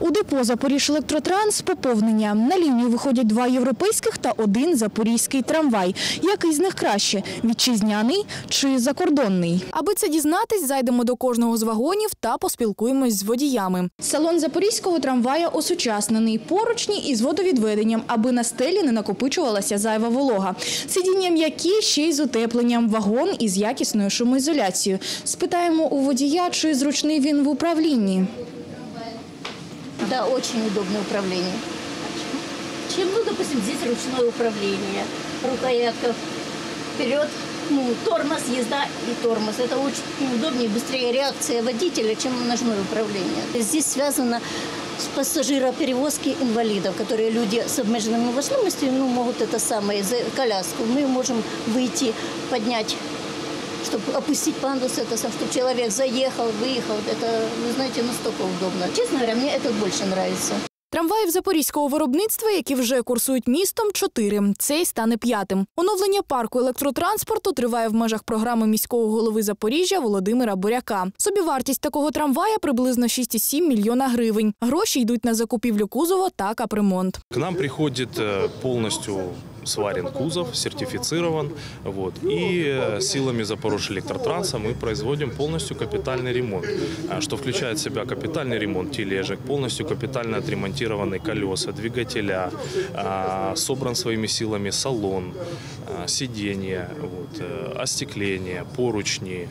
У депо Запоріж Електротранс поповнення. На лінію виходять два європейських та один запорізький трамвай. Який з них краще – вітчизняний чи закордонний? Аби це дізнатись, зайдемо до кожного з вагонів та поспілкуємось з водіями. Салон запорізького трамвая осучаснений, поручні із водовідведенням, аби на стелі не накопичувалася зайва волога. Сидіння м'які, ще й з утепленням, вагон із якісною шумоізоляцією. Спитаємо у водія, чи зручний він в управлінні. Да, очень удобное управление. Чем, ну, допустим, здесь ручное управление, рукоятка вперед, ну, тормоз, езда и тормоз. Это очень удобнее, быстрее реакция водителя, чем ножное управление. Здесь связано с пассажироперевозки инвалидов, которые люди с обмеженными возможностями, ну, могут это самое, коляску. Мы можем выйти, поднять чтобы опустить пандус, это чтобы человек заехал, выехал. Это, вы знаете, настолько удобно. Честно говоря, мне это больше нравится. Трамваїв запорізького виробництва, які вже курсують містом, чотири. Цей стане п'ятим. Оновлення парку електротранспорту триває в межах програми міського голови Запоріжжя Володимира Буряка. Собівартість такого трамвая приблизно 6,7 мільйона гривень. Гроші йдуть на закупівлю кузова та капремонт. К нам приходит э, полностью сварен кузов, сертифицирован. Вот, и э, силами Запорожьелектротранса мы производим полностью капитальный ремонт, а, что включает в себя капитальный ремонт тележек, полностью капитально отремонтированные колеса, двигателя, а, собран своими силами салон, а, сиденья, вот, э, остекление, поручни.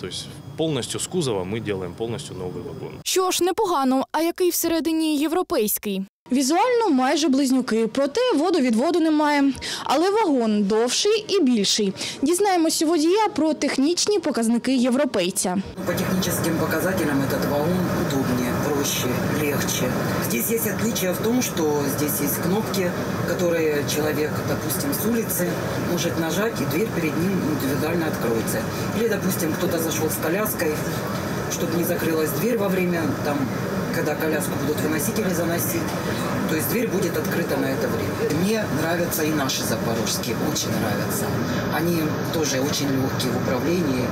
То есть полностью с кузова мы делаем полностью новый вагон. Що ж, непогано, а який всередині європейський? Візуально майже близнюки, проте водовідводу немає. Але вагон довший і більший. Дізнаємося у водія про технічні показники європейця. По техническим показателям этот вагон удобнее, проще, легче. Здесь есть отличие в том, что здесь есть кнопки, которые человек, допустим, с улицы может нажать, и дверь перед ним индивидуально откроется. Или, допустим, кто-то зашел с коляской, чтобы не закрылась дверь во время, там, когда коляску будут выносить или заносить. То есть дверь будет открыта на это время. Мне нравятся и наши запорожские, очень нравятся. Они тоже очень легкие в управлении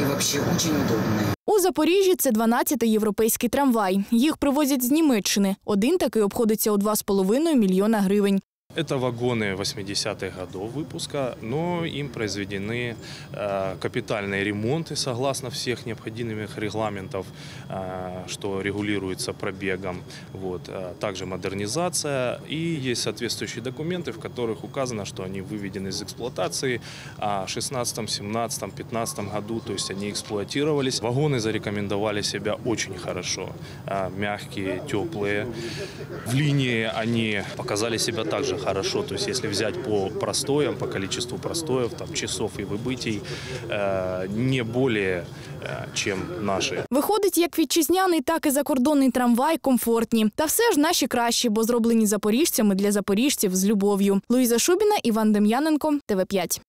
и вообще очень удобные. У Запоріжжі це 12-й європейський трамвай. Їх привозять з Німеччини. Один такий обходиться у 2,5 мільйона гривень. Это вагоны 80-х годов выпуска, но им произведены э, капитальные ремонты согласно всех необходимых регламентов, э, что регулируется пробегом. Вот. э, Также модернизация и есть соответствующие документы, в которых указано, что они выведены из эксплуатации а в 16, 17, 15 году, то есть они эксплуатировались. Вагоны зарекомендовали себя очень хорошо, мягкие, теплые. В линии они показали себя также хорошо. То есть если взять по простоям, по количеству простоев, там, часов и выбытий, э, не более, э, чем наши. Виходить, як вітчизняний, так і закордонний трамвай комфортні. Та все ж наші кращі, бо зроблені запоріжцями для запоріжців з любов'ю. Луїза Шубіна, Іван Дем'яненко, ТВ 5